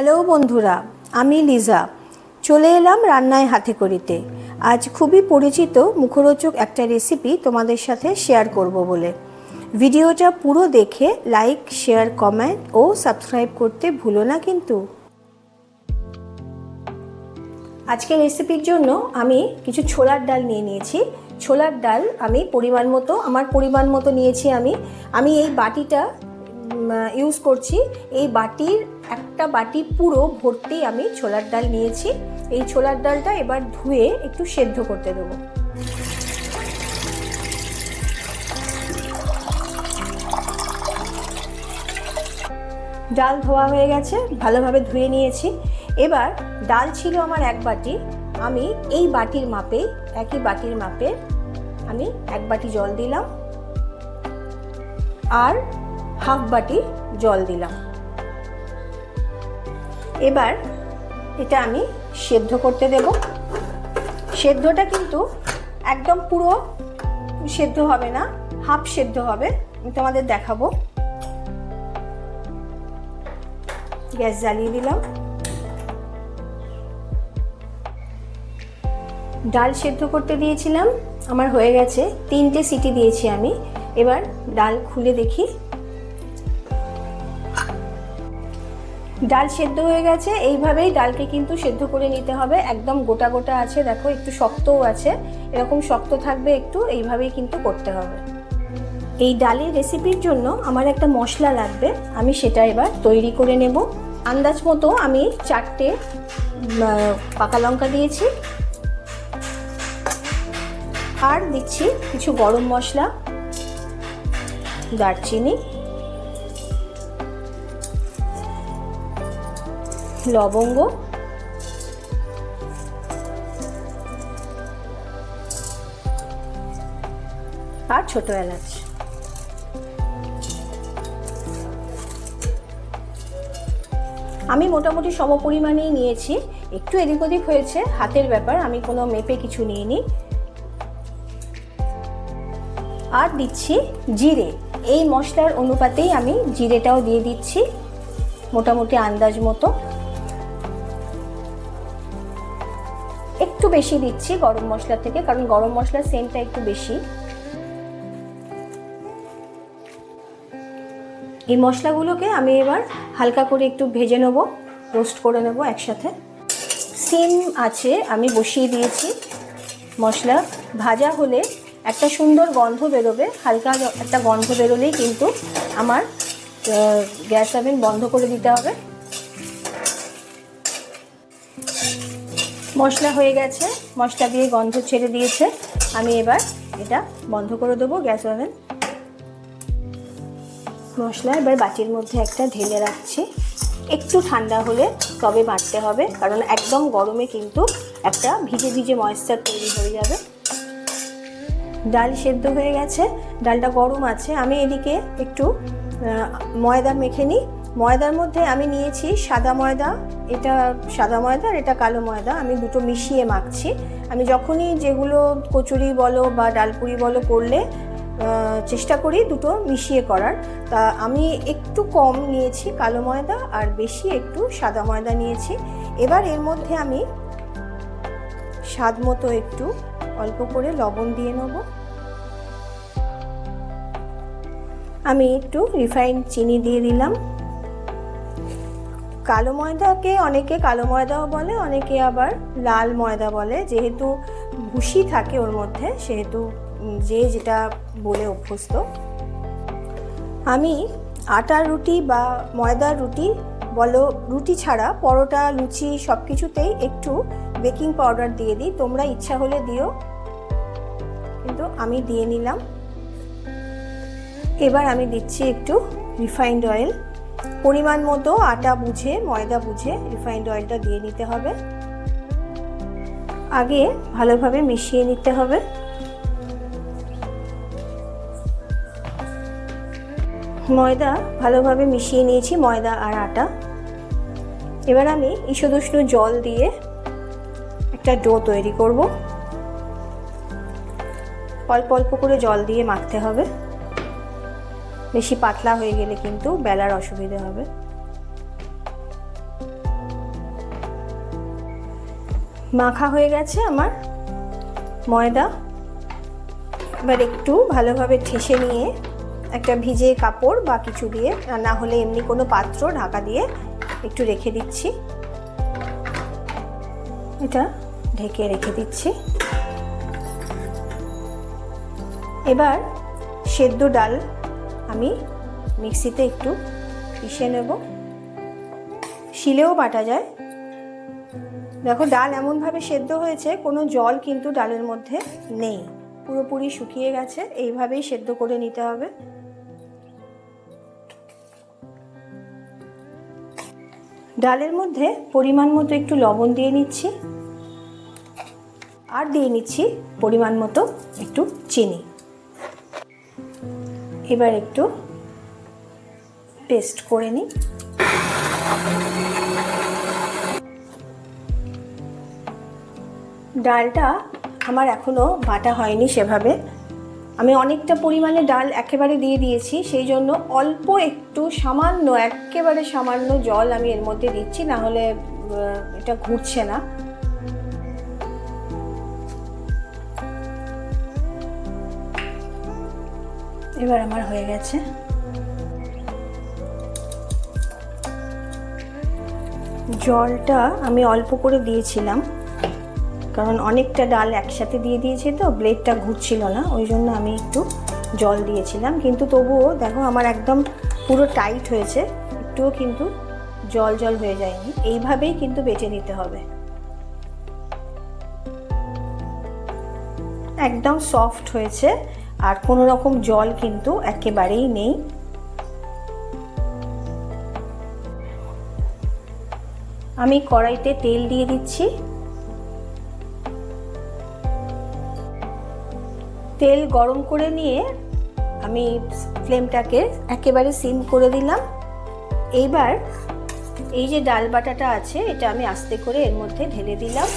Hello বন্ধুরা, আমি লিজা। চলে এলাম রান্নায় হাতে করিতে। আজ খুবই পরিচিত মুখরোচক একটা রেসিপি তোমাদের সাথে শেয়ার করব বলে। ভিডিওটা পুরো দেখে লাইক শেয়ার কমেন্ট ও সাবস্ক্রাইব করতে ভুলো না কিন্তু। আজকের রেসিপির জন্য আমি কিছু ছোলার ডাল নিয়ে নিয়েছি। ছোলার ডাল আমি পরিমাণ মতো, আমার পরিমাণ মতো নিয়েছি আমি। আমি এই বাটিটা ইউজ করছি। এই বাটির একটা বাটি পুরো ভর্তি আমি ছোলার ডাল নিয়েছি। এই ছোলার ডালটা এবার ধুয়ে একটু সেদ্ধ করতে দেবো। ডাল ধোয়া হয়ে গেছে, ভালোভাবে ধুয়ে নিয়েছি। এবার ডাল ছিল আমার এক বাটি, আমি এই বাটির মাপে, একই বাটির মাপে আমি এক বাটি জল দিলাম। আর হাফ বাটি জল দিলাম। এবার এটা আমি সেদ্ধ করতে দেব। সেদ্ধটা কিন্তু একদম পুরো সেদ্ধ হবে না, হাফ সেদ্ধ হবে। আমি তোমাদের দেখাবো। গ্যাস জ্বালিয়ে দিলাম। ডাল সেদ্ধ করতে দিয়েছিলাম। আমার হয়ে গেছে। তিনটে সিটি দিয়েছি আমি। এবার ডাল খুলে দেখি। ডাল সেদ্ধ হয়ে গেছে, এইভাবেই ডালকে কিন্তু সেদ্ধ করে নিতে হবে। একদম গোটা গোটা আছে, দেখো, একটু শক্তও আছে। এরকম শক্ত থাকবে একটু, এইভাবেই কিন্তু করতে হবে। এই ডালের রেসিপির জন্য আমার একটা মশলা লাগবে, আমি সেটা এবার তৈরি করে নেব। আন্দাজ মতো আমি চারটে পাকা লঙ্কা দিয়েছি। আর দিচ্ছি কিছু গরম মশলা, দারচিনি। লবঙ্গ। আর ছোট এলাচ। আমি মোটামুটি সম পরিমাণেই নিয়েছি। একটু এদিক ওদিক হয়েছে, হাতের ব্যাপার, আমি কোনো মেপে কিছু নিইনি। আর দিচ্ছি জিরে। এই মশলার অনুপাতেই আমি জিরেটাও দিয়ে দিচ্ছি, মোটামুটি আন্দাজ মতো। বেশি দিচ্ছি গরম মশলা থেকে, কারণ গরম মশলার সেন্টটা একটু বেশি। এই মশলাগুলোকে আমি এবার হালকা করে একটু ভেজে নেব রোস্ট করে নেব একসাথে। সিম আছে, আমি বসিয়ে দিয়েছি মশলা। ভাজা হলে একটা সুন্দর গন্ধ বেরোবে, হালকা একটা গন্ধ বেরোলেই কিন্তু আমার গ্যাস ওভেন বন্ধ করে দিতে হবে। মশলা হয়ে গেছে। মশলা দিয়ে গন্ধ ছেড়ে দিয়েছে। আমি এবার এটা বন্ধ করে দেবো গ্যাস ওভেন। মশলা এবার বাটির মধ্যে একটা ঢেলে রাখছি। একটু ঠান্ডা হলে তবে বাটতে হবে, কারণ একদম গরমে কিন্তু একটা ভিজে ভিজে ময়েশ্চার তৈরি হয়ে যাবে। ডাল সেদ্ধ হয়ে গেছে। ডালটা গরম আছে। আমি এদিকে একটু ময়দা মেখে নিই। ময়দার মধ্যে আমি নিয়েছি সাদা ময়দা, এটা সাদা ময়দা আর এটা কালো ময়দা, আমি দুটো মিশিয়ে মাখছি। আমি যখনই যেগুলো কচুরি বলো বা ডালপুরি বলো করলে চেষ্টা করি দুটো মিশিয়ে করার। তা আমি একটু কম নিয়েছি কালো ময়দা আর বেশি একটু সাদা ময়দা নিয়েছি। এবার এর মধ্যে আমি স্বাদ মতো একটু অল্প করে লবণ দিয়ে নেব। আমি একটু রিফাইন্ড চিনি দিয়ে দিলাম। কালো ময়দাকে অনেকে কালো ময়দাও বলে, অনেকে আবার লাল ময়দা বলে। যেহেতু ভুসি থাকে ওর মধ্যে, সেহেতু যে যেটা বলে অভ্যস্ত। আমি আটার রুটি বা ময়দার রুটি বলো, রুটি ছাড়া পরোটা, লুচি সব কিছুতেই একটু বেকিং পাউডার দিয়ে দিই। তোমরা ইচ্ছা হলে দিও। কিন্তু আমি দিয়ে নিলাম। এবার আমি দিচ্ছি একটু রিফাইন্ড অয়েল। পরিমাণ মতো আটা বুঝে, ময়দা বুঝে রিফাইন্ড অয়েলটা দিয়ে নিতে হবে। আগে ভালোভাবে মিশিয়ে নিতে হবে। ময়দা ভালোভাবে মিশিয়ে নিয়েছি, ময়দা আর আটা। এবার আমি ঈষদুষ্ণ জল দিয়ে একটা ডো তৈরি করব। অল্প অল্প করে জল দিয়ে মাখতে হবে। বেশি পাতলা হয়ে গেলে কিন্তু বেলার অসুবিধে হবে। মাখা হয়ে গেছে আমার ময়দা। এবার একটু ভালোভাবে ঠেসে নিয়ে একটা ভিজে কাপড় বা কিছু দিয়ে না হলে এমনি কোনো পাত্র ঢাকা দিয়ে একটু রেখে দিচ্ছি। এটা ঢেকে রেখে দিচ্ছি। এবার সেদ্ধ ডাল আমি মিক্সিতে একটু পিষে নেব। শিলেও বাটা যায়। দেখো, ডাল এমনভাবে সেদ্ধ হয়েছে, কোনো জল কিন্তু ডালের মধ্যে নেই। পুরোপুরি শুকিয়ে গেছে, এইভাবেই সেদ্ধ করে নিতে হবে। ডালের মধ্যে পরিমাণ মতো একটু লবণ দিয়ে নিচ্ছি। আর দিয়ে নিচ্ছি পরিমাণ মতো একটু চিনি। এবার একটু পেস্ট করে নিই। ডালটা আমার এখনও বাটা হয়নি সেভাবে। আমি অনেকটা পরিমাণে ডাল একেবারে দিয়ে দিয়েছি, সেই জন্য অল্প একটু সামান্য, একেবারে সামান্য জল আমি এর মধ্যে দিচ্ছি না হলে এটা ঘুরছে না। এবার আমার হয়ে গেছে। জলটা আমি অল্প করে দিয়েছিলাম, কারণ অনেকটা ডাল একসাথে দিয়ে দিয়েছে তো, ব্লেডটা ঘুরছিল না, ওই জন্য আমি একটু জল দিয়েছিলাম। কিন্তু তবুও দেখো আমার একদম পুরো টাইট হয়েছে, একটুও কিন্তু জল জল হয়ে যায়নি। এইভাবেই কিন্তু বেটে নিতে হবে। একদম সফট হয়েছে। আর কোনো রকম জল কিন্তু একেবারেই নেই। আমি কড়াইতে তেল দিয়ে দিচ্ছি। তেল গরম করে নিয়ে আমি ফ্লেমটাকে একেবারে সিম করে দিলাম। এইবার এই যে ডাল বাটাটা আছে, এটা আমি আস্তে করে এর মধ্যে ঢেলে দিলাম।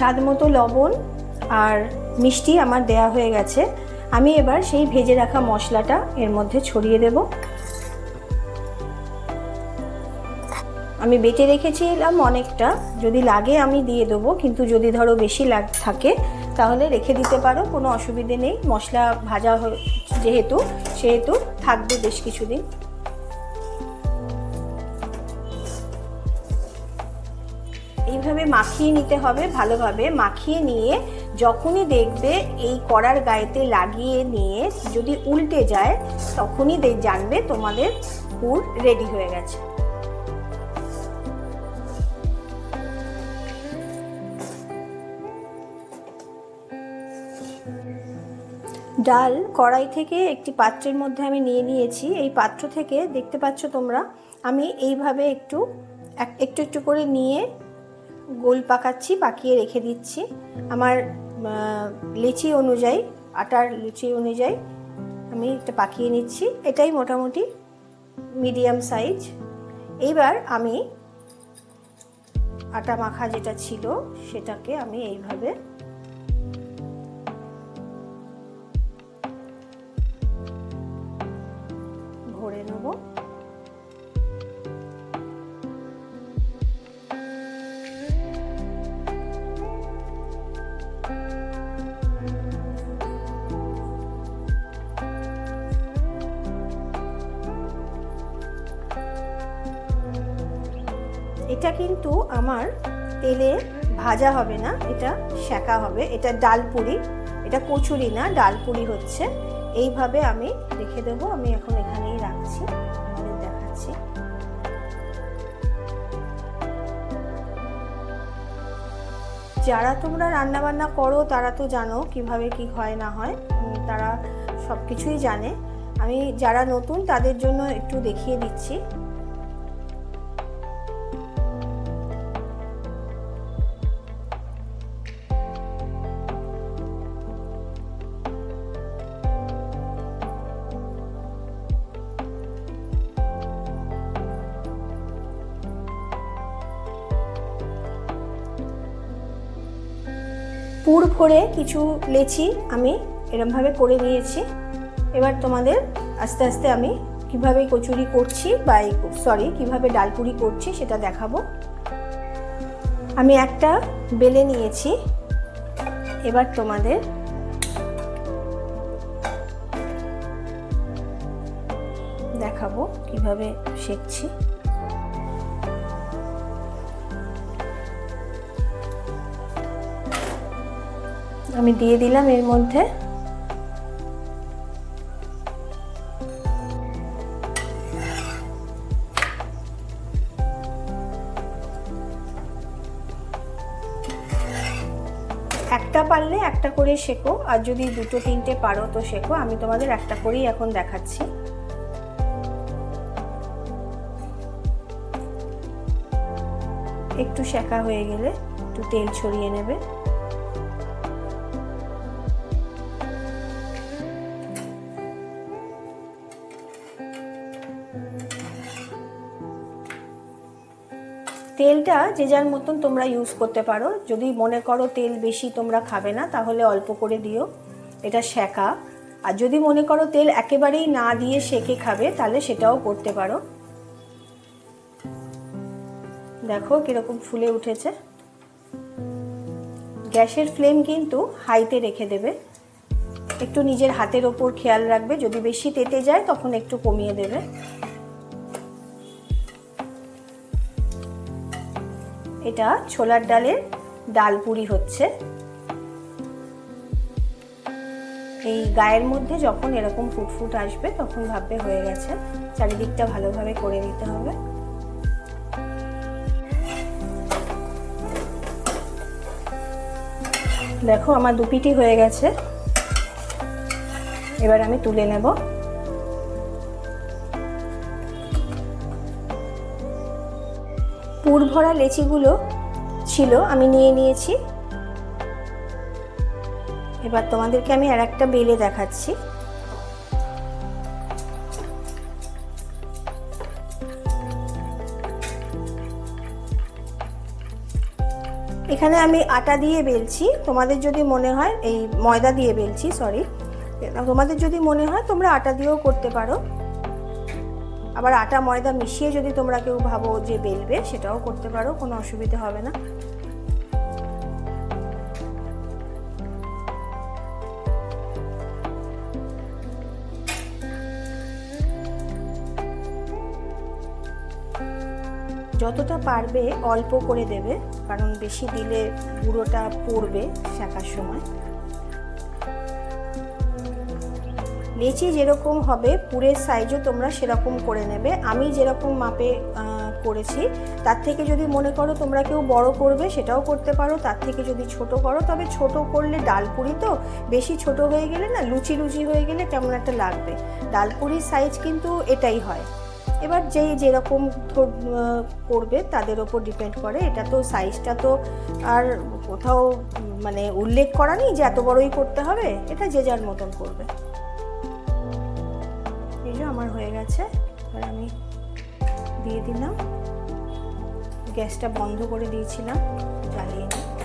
স্বাদ মতো লবণ আর মিষ্টি আমার দেয়া হয়ে গেছে। আমি এবার সেই ভেজে রাখা মশলাটা এর মধ্যে ছড়িয়ে দেব। আমি বেটে রেখেছিলাম অনেকটা। যদি লাগে আমি দিয়ে দেবো, কিন্তু যদি ধরো বেশি লাগ, থাকে, তাহলে রেখে দিতে পারো, কোনো অসুবিধে নেই। মশলা ভাজা যেহেতু, সেহেতু থাকবে বেশ কিছুদিন। এইভাবে মাখিয়ে নিতে হবে ভালোভাবে। মাখিয়ে নিয়ে যখনই দেখবে এই কড়ার গায়েতে লাগিয়ে নিয়ে যদি উল্টে যায়, তখনই জানবে তোমাদের পুর রেডি হয়ে গেছে। ডাল কড়াই থেকে একটি পাত্রের মধ্যে আমি নিয়ে নিয়েছি। এই পাত্র থেকে দেখতে পাচ্ছ তোমরা, আমি এইভাবে একটু একটু একটু করে নিয়ে গোল পাকাচ্ছি, পাকিয়ে রেখে দিচ্ছি। আমার লিচি অনুযায়ী, আটার লুচি অনুযায়ী আমি এটা পাকিয়ে নিচ্ছি। এটাই মোটামুটি মিডিয়াম সাইজ। এইবার আমি আটা মাখা যেটা ছিল, সেটাকে আমি এইভাবে কিন্তু আমার তেলে ভাজা হবে না, এটা সেকা হবে। এটা ডালপুরি এটা কচুরি না ডালপুরি হচ্ছে। এইভাবে আমি রেখে দেবো, আমি এখন এখানেই রাখছি দেখাচ্ছি। যারা তোমরা রান্না বান্না করো, তারা তো জানো কীভাবে কি হয়, না হয়। তারা সব কিছুই জানে। আমি যারা নতুন, তাদের জন্য একটু দেখিয়ে দিচ্ছি। ভরে কিছু লেচি আমি এরমভাবে করে নিয়েছি এবার তোমাদের আস্তে আস্তে আমি কীভাবে কচুরি করছি বা সরি কীভাবে ডালপুরি করছি সেটা দেখাবো। আমি একটা বেলে নিয়েছি। এবার তোমাদের দেখাবো কীভাবে শেখছি আমি দিয়ে দিলাম এর মধ্যে। একটা পারলে একটা করে শেখো, আর যদি দুটো, তিনটে পারো তো শেখো। আমি তোমাদের একটা করেই এখন দেখাচ্ছি। একটু শেখা হয়ে গেলে একটু তেল ছড়িয়ে নেবে। তেলটা যে যার মতন তোমরা ইউজ করতে পারো। যদি মনে করো তেল বেশি তোমরা খাবে না, তাহলে অল্প করে দিও। এটা শেখা। আর যদি মনে করো তেল একেবারেই না দিয়ে সেকে খাবে, তাহলে সেটাও করতে পারো। দেখো কীরকম ফুলে উঠেছে। গ্যাসের ফ্লেম কিন্তু হাইতে রেখে দেবে। একটু নিজের হাতের ওপর খেয়াল রাখবে। যদি বেশি তেতে যায়, তখন একটু কমিয়ে দেবে। এটা ছোলার ডালের ডাল পুরি হচ্ছে। এই গায়ের মধ্যে যখন এরকম ফুটফুট আসবে, তখন ভাববে হয়ে গেছে। চারিদিকটা ভালোভাবে করে দিতে হবে। দেখো, আমার দুপিটি হয়ে গেছে। এবার আমি তুলে নেব। পুর ভরা লেচিগুলো ছিল, আমি নিয়ে নিয়েছি। এবার তোমাদেরকে আমি আর একটা বেলে দেখাচ্ছি। এখানে আমি আটা দিয়ে বেলছি। তোমাদের যদি মনে হয়, এই ময়দা দিয়ে বেলছি সরি তোমাদের যদি মনে হয়, তোমরা আটা দিয়েও করতে পারো। আবার আটা, ময়দা মিশিয়ে যদি তোমরা কেউ ভাবো যে বেলবে, সেটাও করতে পারো, কোনো অসুবিধা হবে না। যতটা পারবে অল্প করে দেবে, কারণ বেশি দিলে গুঁড়োটা পড়বে শেখার সময়। লেচি যেরকম হবে, পুরের সাইজও তোমরা সেরকম করে নেবে। আমি যেরকম মাপে করেছি, তার থেকে যদি মনে করো তোমরা কেউ বড় করবে, সেটাও করতে পারো। তার থেকে যদি ছোট করো, তবে ছোট করলে ডালপুরি তো, বেশি ছোট হয়ে গেলে না, লুচি লুচি হয়ে গেলে কেমন একটা লাগবে। ডালপুরির সাইজ কিন্তু এটাই হয়। এবার যেই যেরকম করবে, তাদের ওপর ডিপেন্ড করে। এটা তো সাইজটা তো আর কোথাও মানে উল্লেখ করা নেই যে এত বড়ই করতে হবে। এটা যে যার মতন করবে। গেছে এবার আমি দিয়ে দিলাম। গ্যাসটা বন্ধ করে দিয়েছিলাম জ্বালিয়ে নিই।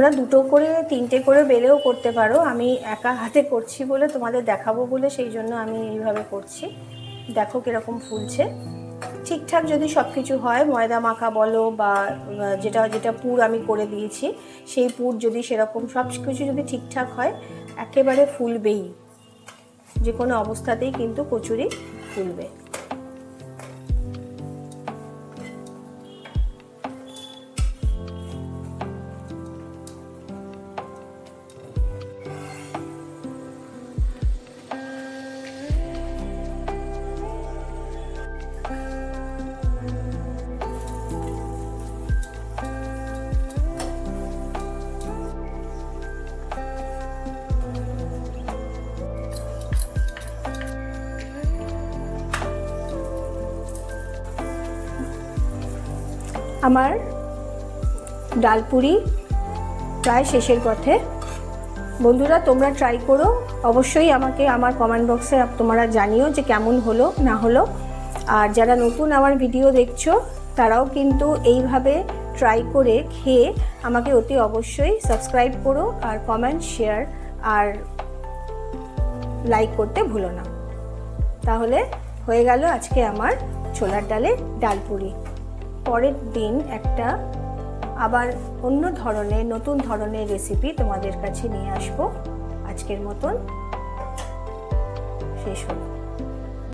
তোমরা দুটো করে, তিনটে করে বেলেও করতে পারো। আমি একা হাতে করছি বলে তোমাদের দেখাবো বলে সেই জন্য আমি এইভাবে করছি। দেখো কীরকম ফুলছে। ঠিকঠাক যদি সব কিছু হয়, ময়দা মাখা বলো বা যেটা যেটা পুর আমি করে দিয়েছি, সেই পুর যদি সেরকম সব কিছু যদি ঠিকঠাক হয়, একেবারে ফুলবেই। যে কোনো অবস্থাতেই কিন্তু কচুরি ফুলবে। আমার ডালপুরি প্রায় শেষের পথে। বন্ধুরা, তোমরা ট্রাই করো। অবশ্যই আমাকে আমার কমেন্ট বক্সে তোমরা জানিও যে কেমন হলো, না হলো। আর যারা নতুন আমার ভিডিও দেখছ, তারাও কিন্তু এইভাবে ট্রাই করে খেয়ে আমাকে অতি অবশ্যই সাবস্ক্রাইব করো আর কমেন্ট শেয়ার আর লাইক করতে ভুলো না। তাহলে হয়ে গেল আজকে আমার ছোলার ডালের ডালপুরি পরের দিন একটা আবার অন্য ধরনের, নতুন ধরনের রেসিপি তোমাদের কাছে নিয়ে আসব। আজকের মতন শেষ হলো।